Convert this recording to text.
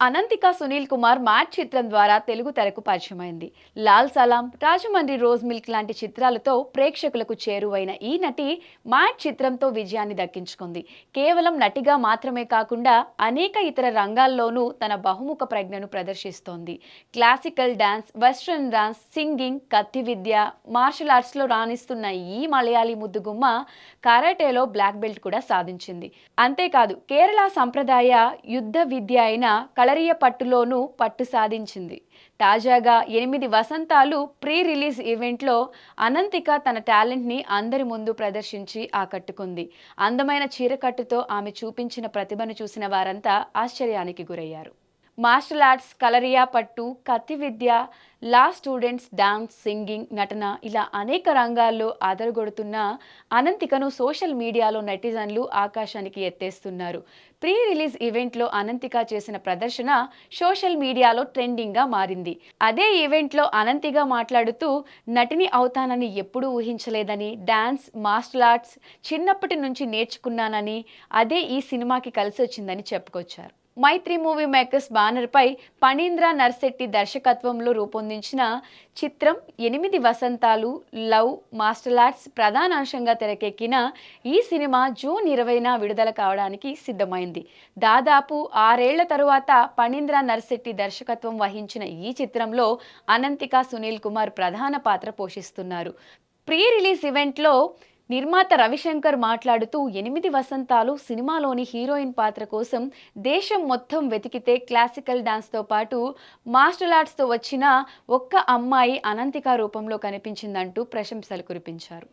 Ananthika Sunil Kumar mat చిత్రం ద్వారా తెలుగు తెరకు పరిచయమైంది. లాల్ సలాం రాజమండ్రి రోజ్ మిల్క్ లాంటి చిత్రాలతో ప్రేక్షకులకు చేరువైన ఈ నటి మ్యాట్ చిత్రంతో విజయాన్ని దక్కించుకుంది. కేవలం నటిగా మాత్రమే కాకుండా అనేక ఇతర రంగాల్లోనూ తన బహుముఖ ప్రజ్ఞను ప్రదర్శిస్తోంది. Classical dance western dance singing కత్తి విద్య మార్షల్ ఆర్ట్స్లో రాణిస్తున్న ఈ మలయాళీ ముద్దుగుమ్మ కరాటేలో బ్లాక్ బెల్ట్ కూడా సాధించింది. అంతేకాదు కేరళ సంప్రదాయ యుద్ధ విద్య అయిన కలరియ పట్టులోనూ పట్టు సాధించింది. తాజాగా ఎనిమిది వసంతాలు ప్రీ రిలీజ్ ఈవెంట్లో అనంతిక తన టాలెంట్ని అందరి ముందు ప్రదర్శించి ఆకట్టుకుంది. అందమైన చీరకట్టుతో ఆమె చూపించిన ప్రతిభను చూసిన వారంతా ఆశ్చర్యానికి గురయ్యారు. మార్షల్ ఆర్ట్స్ కలరియా పట్టు కత్తి విద్య లా స్టూడెంట్స్ డాన్స్ సింగింగ్ నటన ఇలా అనేక రంగాల్లో ఆదరగొడుతున్న అనంతికను సోషల్ మీడియాలో నెటిజన్లు ఆకాశానికి ఎత్తేస్తున్నారు. ప్రీ రిలీజ్ ఈవెంట్లో అనంతిక చేసిన ప్రదర్శన సోషల్ మీడియాలో ట్రెండింగ్గా మారింది. అదే ఈవెంట్లో అనంతిగా మాట్లాడుతూ నటిని అవుతానని ఎప్పుడూ ఊహించలేదని డాన్స్ మార్షల్ ఆర్ట్స్ చిన్నప్పటి నుంచి నేర్చుకున్నానని అదే ఈ సినిమాకి కలిసి వచ్చిందని చెప్పుకొచ్చారు. మైత్రి మూవీ మేకర్స్ బ్యానర్పై పణీంద్ర నర్శెట్టి దర్శకత్వంలో రూపొందించిన చిత్రం ఎనిమిది వసంతాలు లవ్ మాస్టల్ ఆర్ట్స్ ప్రధాన అంశంగా తెరకెక్కిన ఈ సినిమా జూన్ ఇరవైన విడుదల కావడానికి సిద్ధమైంది. దాదాపు ఆరేళ్ళ తరువాత పణీంద్ర నర్శెట్టి దర్శకత్వం వహించిన ఈ చిత్రంలో అనంతిక సునీల్ కుమార్ ప్రధాన పాత్ర పోషిస్తున్నారు. ప్రీ రిలీజ్ ఈవెంట్లో నిర్మాత రవిశంకర్ మాట్లాడుతూ ఎనిమిది వసంతాలు సినిమాలోని హీరోయిన్ పాత్ర కోసం దేశం మొత్తం వెతికితే క్లాసికల్ డాన్స్తో పాటు మార్షల్ ఆర్ట్స్తో వచ్చిన ఒక్క అమ్మాయి అనంతిక రూపంలో కనిపించిందంటూ ప్రశంసలు కురిపించారు.